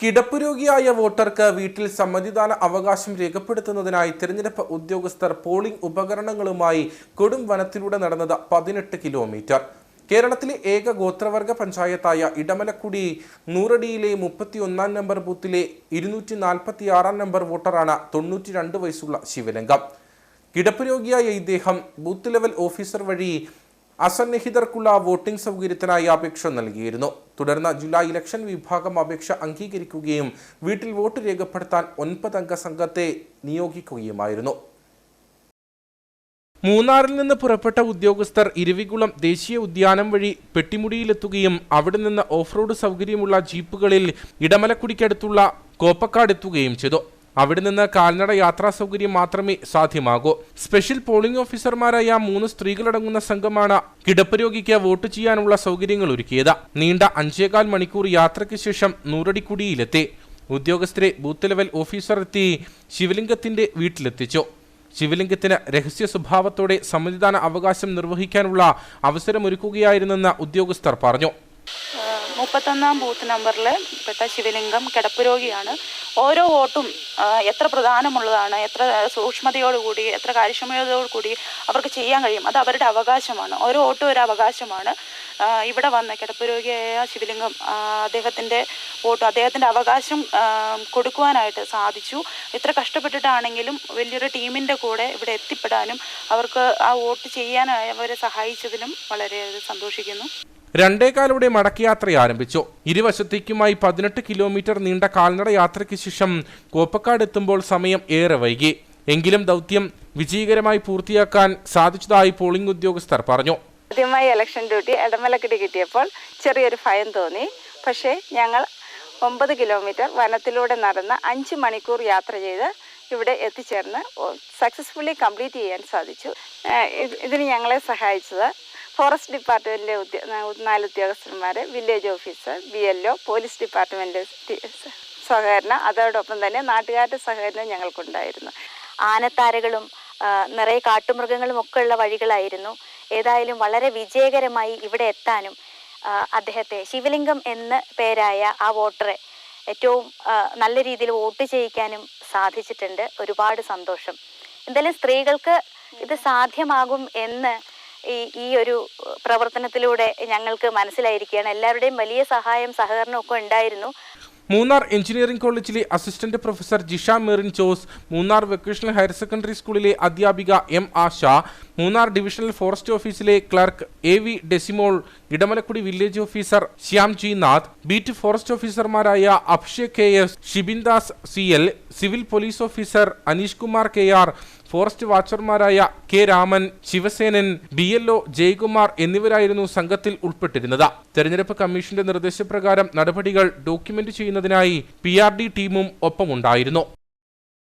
കിടപ്പ് രോഗിയായ വോട്ടർക്ക് വീട്ടിൽ സമ്മതിദാന അവകാശം രേഖപ്പെടുത്തുന്നതിനായി തിരഞ്ഞെടുപ്പ് ഉദ്യോഗസ്ഥർ പോളിംഗ് ഉപകരണങ്ങളുമായി കൊടും വനത്തിലൂടെ നടന്നത് പതിനെട്ട് കിലോമീറ്റർ. കേരളത്തിലെ ഏക ഗോത്രവർഗ പഞ്ചായത്തായ ഇടമലക്കുടി നൂറടിയിലെ മുപ്പത്തിയൊന്നാം നമ്പർ ബൂത്തിലെ ഇരുന്നൂറ്റി നാൽപ്പത്തി ആറാം നമ്പർ വോട്ടറാണ് തൊണ്ണൂറ്റി രണ്ട് വയസ്സുള്ള ശിവലിംഗം. കിടപ്പ് രോഗിയായ ഇദ്ദേഹം ബൂത്ത് ലെവൽ ഓഫീസർ വഴി അസന്നിഹിതർക്കുള്ള വോട്ടിംഗ് സൗകര്യത്തിനായി അപേക്ഷ നൽകിയിരുന്നു. തുടർന്ന് ജില്ലാ ഇലക്ഷൻ വിഭാഗം അപേക്ഷ അംഗീകരിക്കുകയും വീട്ടിൽ വോട്ട് രേഖപ്പെടുത്താൻ ഒൻപതംഗ സംഘത്തെ നിയോഗിക്കുകയുമായിരുന്നു. മൂന്നാറിൽ നിന്ന് പുറപ്പെട്ട ഉദ്യോഗസ്ഥർ ഇരവികുളം ദേശീയ ഉദ്യാനം വഴി പെട്ടിമുടിയിലെത്തുകയും അവിടെ നിന്ന് ഓഫ് റോഡ് സൗകര്യമുള്ള ജീപ്പുകളിൽ ഇടമലക്കുടിക്കടുത്തുള്ള കോപ്പക്കാട് എത്തുകയും ചെയ്തു. അവിടെ നിന്ന് കാൽനട യാത്രാ സൗകര്യം മാത്രമേ സാധ്യമാകൂ. സ്പെഷ്യൽ പോളിംഗ് ഓഫീസർമാരായ മൂന്ന് സ്ത്രീകളടങ്ങുന്ന സംഘമാണ് കിടപ്പ് രോഗിക്ക് വോട്ട് ചെയ്യാനുള്ള സൗകര്യങ്ങൾ ഒരുക്കിയത്. നീണ്ട അഞ്ചേകാൽ മണിക്കൂർ യാത്രയ്ക്ക് ശേഷം നൂറടിക്കുടിയിലെത്തി. ഉദ്യോഗസ്ഥരെ ബൂത്ത് ലെവൽ ഓഫീസർ എത്തി ശിവലിംഗത്തിന്റെ വീട്ടിലെത്തിച്ചു. ശിവലിംഗത്തിന് രഹസ്യ സ്വഭാവത്തോടെ സമ്മതിദാന അവകാശം നിർവഹിക്കാനുള്ള അവസരമൊരുക്കുകയായിരുന്നെന്ന് ഉദ്യോഗസ്ഥർ പറഞ്ഞു. മുപ്പത്തൊന്നാം ബൂത്ത് നമ്പറിൽ പെട്ട ശിവലിംഗം കിടപ്പ് രോഗിയാണ് ഓരോ വോട്ടും എത്ര പ്രധാനമുള്ളതാണ് എത്ര സൂക്ഷ്മതയോടുകൂടി എത്ര കാര്യക്ഷമതയോടുകൂടി അവർക്ക് ചെയ്യാൻ കഴിയും. അത് അവരുടെ അവകാശമാണ്. ഓരോ വോട്ടും ഒരു അവകാശമാണ്. ഇവിടെ വന്ന കിടപ്പുരോഗിയായ ശിവലിംഗം അദ്ദേഹത്തിന്റെ വോട്ട് അദ്ദേഹത്തിന്റെ അവകാശം കൊടുക്കുവാനായിട്ട് സാധിച്ചു. ഇത്ര കഷ്ടപ്പെട്ടിട്ടാണെങ്കിലും വലിയൊരു ടീമിന്റെ കൂടെ ഇവിടെ എത്തിപ്പെടാനും അവർക്ക് ആ വോട്ട് ചെയ്യാനായി അവരെ സഹായിച്ചതിലും വളരെ സന്തോഷിക്കുന്നു. രണ്ടേകാലോടെ മടക്കയാത്ര ആരംഭിച്ചു. ഇരുവശത്തേക്കുമായി പതിനെട്ട് കിലോമീറ്റർ നീണ്ട കാൽനട യാത്രയ്ക്ക് ശേഷം കോപ്പക്കാട് എത്തുമ്പോൾ സമയം ഏറെ വൈകി. എങ്കിലും ദൗത്യം വിജയകരമായി പൂർത്തിയാക്കാൻ സാധിച്ചതായി പോളിംഗ് ഉദ്യോഗസ്ഥർ പറഞ്ഞു. ആദ്യമായി ഇലക്ഷൻ ഡ്യൂട്ടി ഇടമലക്കിടി കിട്ടിയപ്പോൾ ചെറിയൊരു ഭയം തോന്നി. പക്ഷേ ഞങ്ങൾ ഒമ്പത് കിലോമീറ്റർ വനത്തിലൂടെ നടന്ന് അഞ്ച് മണിക്കൂർ യാത്ര ചെയ്ത് ഇവിടെ എത്തിച്ചേർന്ന് സക്സസ്ഫുള്ളി കംപ്ലീറ്റ് ചെയ്യാൻ സാധിച്ചു. ഇതിന് ഞങ്ങളെ സഹായിച്ചത് ഫോറസ്റ്റ് ഡിപ്പാർട്ട്മെന്റിലെ ഉദ്യോ നാല് ഉദ്യോഗസ്ഥന്മാർ village officer B L O police department സഹകരണം അതോടൊപ്പം തന്നെ നാട്ടുകാരുടെ സഹകരണം ഞങ്ങൾക്കുണ്ടായിരുന്നു. ആനത്താരകളും നിറയെ കാട്ടുമൃഗങ്ങളും ഒക്കെ ഉള്ള വഴികളായിരുന്നു. ഏതായാലും വളരെ വിജയകരമായി ഇവിടെ എത്താനും അദ്ദേഹത്തെ ശിവലിംഗം എന്ന പേരായ ആ വോട്ടറെ ഏറ്റവും നല്ല രീതിയിൽ വോട്ട് ചെയ്യിക്കാനും സാധിച്ചിട്ടുണ്ട്. ഒരുപാട് സന്തോഷം. എന്തായാലും സ്ത്രീകൾക്ക് ഇത് സാധ്യമാകും എന്ന് ഈ ഈ ഒരു പ്രവർത്തനത്തിലൂടെ ഞങ്ങൾക്ക് മനസ്സിലായിരിക്കുകയാണ്. എല്ലാവരുടെയും വലിയ സഹായം സഹകരണം ഒക്കെ ഉണ്ടായിരുന്നു. മൂന്നാർ എഞ്ചിനീയറിംഗ് കോളേജിലെ assistant professor Jisha Merin Jose Munnar vocational higher secondary സ്കൂളിലെ അധ്യാപിക M Asha Munnar divisional forest ഓഫീസിലെ clerk A V Desimol Edamalakkudi village officer Shyamji Nath beat forest ഓഫീസർമാരായ Abhishek K S Shibindas C L civil police officer Aneesh Kumar K R forest വാച്ചർമാരായ K Raman Sivasenan B L O Jayakumar എന്നിവരായിരുന്നു സംഘത്തിൽ ഉൾപ്പെട്ടിരുന്നത്. തെരഞ്ഞെടുപ്പ് കമ്മീഷന്റെ നിർദ്ദേശപ്രകാരം നടപടികൾ document ചെയ്യുന്നതിനായി P ടീമും ഒപ്പമുണ്ടായിരുന്നു.